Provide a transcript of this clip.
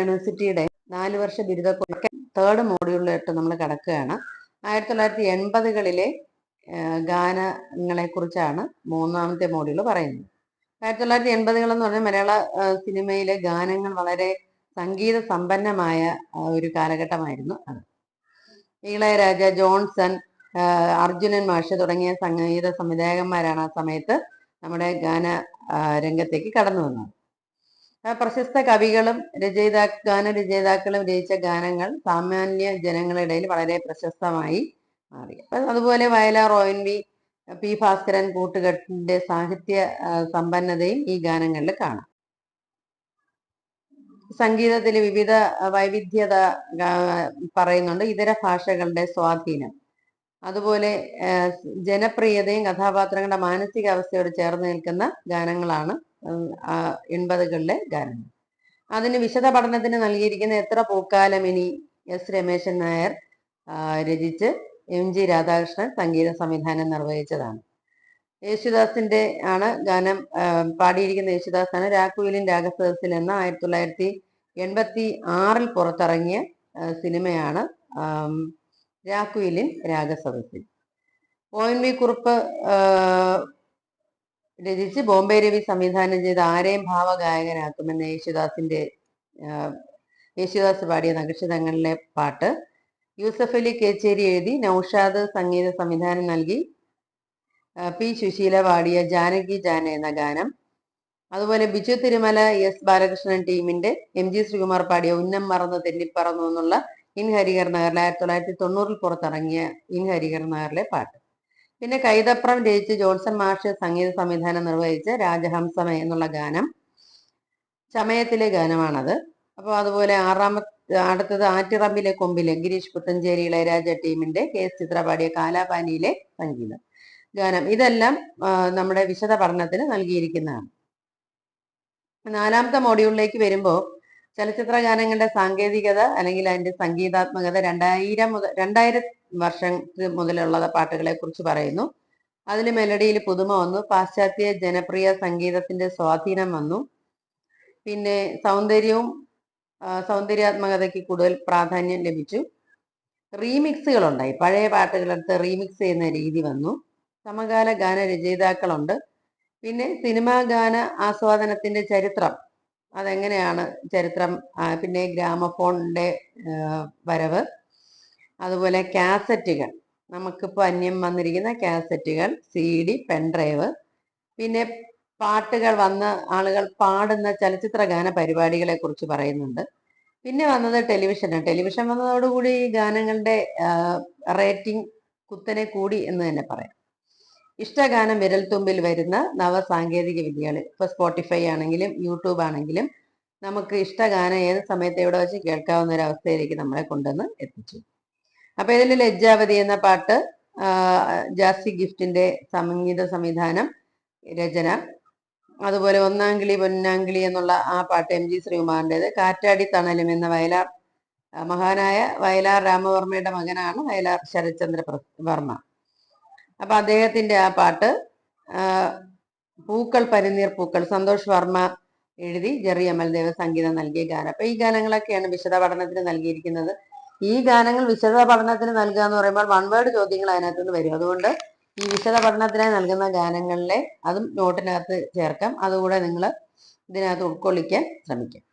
യൂണിവേഴ്സിറ്റിയുടെ നാല് വർഷ ബിരുദ തേർഡ് മോഡ്യൂളിലോട്ട് നമ്മൾ കിടക്കുകയാണ്. ആയിരത്തി തൊള്ളായിരത്തി എൺപതുകളിലെ ഗാനങ്ങളെ കുറിച്ചാണ് മൂന്നാമത്തെ മോഡ്യൂൾ പറയുന്നത്. ആയിരത്തി തൊള്ളായിരത്തി എൺപതുകൾ എന്ന് പറഞ്ഞാൽ മലയാള സിനിമയിലെ ഗാനങ്ങൾ വളരെ സംഗീത സമ്പന്നമായ ഒരു കാലഘട്ടമായിരുന്നു അത്. ഇളയരാജ ജോൺസൺ അർജുനൻ മാഷ് തുടങ്ങിയ സംഗീത സംവിധായകന്മാരാണ് ആ സമയത്ത് നമ്മുടെ ഗാന രംഗത്തേക്ക് കടന്നു വന്നത്. പ്രശസ്ത കവികളും രചയിതാ ഗാനരചയിതാക്കളും രചിച്ച ഗാനങ്ങൾ സാമാന്യ ജനങ്ങളുടെ ഇടയിൽ വളരെ പ്രശസ്തമായി മാറി. അപ്പൊ അതുപോലെ Vayalar O N V P Bhaskaran കൂട്ടുകെട്ടിന്റെ സാഹിത്യ സമ്പന്നതയും ഈ ഗാനങ്ങളിൽ കാണാം. സംഗീതത്തിലെ വിവിധ വൈവിധ്യത പറയുന്നുണ്ട്. ഇതര ഭാഷകളുടെ സ്വാധീനം. അതുപോലെ ജനപ്രിയതയും കഥാപാത്രങ്ങളുടെ മാനസികാവസ്ഥയോട് ചേർന്ന് നിൽക്കുന്ന ഗാനങ്ങളാണ് എൺപതുകളിലെ ഗാനങ്ങൾ. അതിന് വിശദ പഠനത്തിന് നൽകിയിരിക്കുന്ന എത്ര പൂക്കാലം ഇനി എസ് രമേശൻ നായർ രചിച്ച് എം ജി രാധാകൃഷ്ണൻ സംഗീത സംവിധാനം നിർവഹിച്ചതാണ്. യേശുദാസിന്റെ ആണ് ഗാനം പാടിയിരിക്കുന്ന യേശുദാസാണ് രാഘുവിലിൻ രാഗസദസ്സിൽ എന്ന ആയിരത്തി തൊള്ളായിരത്തി എൺപത്തി ആറിൽ പുറത്തിറങ്ങിയ സിനിമയാണ് രാഘുവിലിൻ രാഗസദസ്സിൽ. ഒ എൻ വി കുറുപ്പ് രചിച്ച് ബോംബെ രവി സംവിധാനം ചെയ്ത് ആരെയും ഭാവഗായകനാക്കുമെന്ന യേശുദാസിന്റെ യേശുദാസ് പാടിയ നക്ഷതങ്ങളിലെ പാട്ട്. യൂസഫ് അലി കേച്ചേരി എഴുതി നൌഷാദ് സംഗീത സംവിധാനം നൽകി. പി സുശീല പാടിയ ജാനകി ജാന എന്ന ഗാനം. അതുപോലെ ബിജു തിരുമല എസ് ബാലകൃഷ്ണൻ ടീമിന്റെ എം ജി ശ്രീകുമാർ പാടിയ ഉന്നം മറന്ന് തെന്നിപ്പറന്നു എന്നുള്ള ഇൻ ഹരിഹർ നഗറിലെ ആയിരത്തി തൊള്ളായിരത്തി തൊണ്ണൂറിൽ പുറത്തിറങ്ങിയ ഇൻ ഹരിഹർ നഗറിലെ പാട്ട്. പിന്നെ കൈതപ്രം രചിച്ച് ജോൺസൺ മാഷ് സംഗീത സംവിധാനം നിർവഹിച്ച് രാജഹംസമ എന്നുള്ള ഗാനം. ചമയത്തിലെ ഗാനമാണത്. അപ്പോൾ അതുപോലെ ആറാമത്തെ അടുത്തത് ആറ്റിറമ്പിലെ കൊമ്പിലെ ഗിരീഷ് പുത്തഞ്ചേരി ഇളയരാജ ടീമിന്റെ കെ എസ് ചിത്ര പാടിയ കാലാപാനിയിലെ സംഗീതം. ഗാനം. ഇതെല്ലാം നമ്മുടെ വിശദ പഠനത്തിന് നൽകിയിരിക്കുന്നതാണ്. നാലാമത്തെ മോഡ്യൂളിലേക്ക് വരുമ്പോൾ ചലച്ചിത്ര ഗാനങ്ങളുടെ സാങ്കേതികത അല്ലെങ്കിൽ അതിന്റെ സംഗീതാത്മകത രണ്ടായിരം മുതൽ രണ്ടായിരം വർഷം മുതലുള്ള പാട്ടുകളെ കുറിച്ച് പറയുന്നു. അതിൽ മെലഡിയിൽ പുതുമ വന്നു. പാശ്ചാത്യ ജനപ്രിയ സംഗീതത്തിന്റെ സ്വാധീനം വന്നു. പിന്നെ സൗന്ദര്യവും സൗന്ദര്യാത്മകതയ്ക്ക് കൂടുതൽ പ്രാധാന്യം ലഭിച്ചു. റീമിക്സുകൾ ഉണ്ടായി പഴയ പാട്ടുകളെടുത്ത് റീമിക്സ് ചെയ്യുന്ന രീതി വന്നു. സമകാല ഗാന രചയിതാക്കളുണ്ട്. പിന്നെ സിനിമാ ഗാന ആസ്വാദനത്തിന്റെ ചരിത്രം. അതെങ്ങനെയാണ് ചരിത്രം പിന്നെ ഗ്രാമഫോണിന്റെ വരവ് അതുപോലെ കാസറ്റുകൾ. നമുക്കിപ്പോൾ അന്യം വന്നിരിക്കുന്ന കാസറ്റുകൾ സി ഡി പെൻഡ്രൈവ് പിന്നെ പാട്ടുകൾ വന്ന് ആളുകൾ പാടുന്ന ചലച്ചിത്ര ഗാന പരിപാടികളെ കുറിച്ച് പറയുന്നുണ്ട്. പിന്നെ വന്നത് ടെലിവിഷനാണ്. ടെലിവിഷൻ വന്നതോടുകൂടി ഈ ഗാനങ്ങളുടെ റേറ്റിംഗ് കുത്തനെ കൂടി എന്ന് തന്നെ പറയാം. ഇഷ്ടഗാനം വിരൽത്തുമ്പിൽ വരുന്ന നവ നവസാങ്കേതിക വിദ്യകൾ. ഇപ്പൊ സ്പോട്ടിഫൈ ആണെങ്കിലും യൂട്യൂബ് ആണെങ്കിലും നമുക്ക് ഇഷ്ടഗാനം ഏത് സമയത്ത് എവിടെ വെച്ച് കേൾക്കാവുന്ന ഒരു അവസ്ഥയിലേക്ക് നമ്മളെ കൊണ്ടുവന്ന് എത്തിച്ചു. അപ്പൊ ഇതിൽ ലജ്ജാവതി എന്ന പാട്ട് ജാസി ഗിഫ്റ്റിന്റെ സംഗീത സംവിധാനം രചന. അതുപോലെ ഒന്നാംകിളി പൊന്നാംകിളി എന്നുള്ള ആ പാട്ട് എം ജി ശ്രീകുമാറിന്റെത് കാറ്റാടി തണലും എന്ന വയലാർ മഹാനായ വയലാർ രാമവർമ്മയുടെ മകനാണ് വയലാർ ശരത്ചന്ദ്ര വർമ്മ. അപ്പൊ അദ്ദേഹത്തിന്റെ ആ പാട്ട് പൂക്കൾ പരിനീർ പൂക്കൾ സന്തോഷ് വർമ്മ എഴുതി ജെറി അമൽദേവ് സംഗീതം നൽകിയ ഗാനം. അപ്പൊ ഈ ഗാനങ്ങളൊക്കെയാണ് വിശദ പഠനത്തിന് നൽകിയിരിക്കുന്നത്. ഈ ഗാനങ്ങൾ വിശദ പഠനത്തിന് നൽകുക എന്ന് പറയുമ്പോൾ വൺ വേർഡ് ചോദ്യങ്ങൾ അതിനകത്ത് നിന്ന് വരും. അതുകൊണ്ട് ഈ വിശദ പഠനത്തിനായി നൽകുന്ന ഗാനങ്ങളിലെ അതും നോട്ടിനകത്ത് ചേർക്കാം. അതുകൂടെ നിങ്ങൾ ഇതിനകത്ത് ഉൾക്കൊള്ളിക്കാൻ ശ്രമിക്കാം.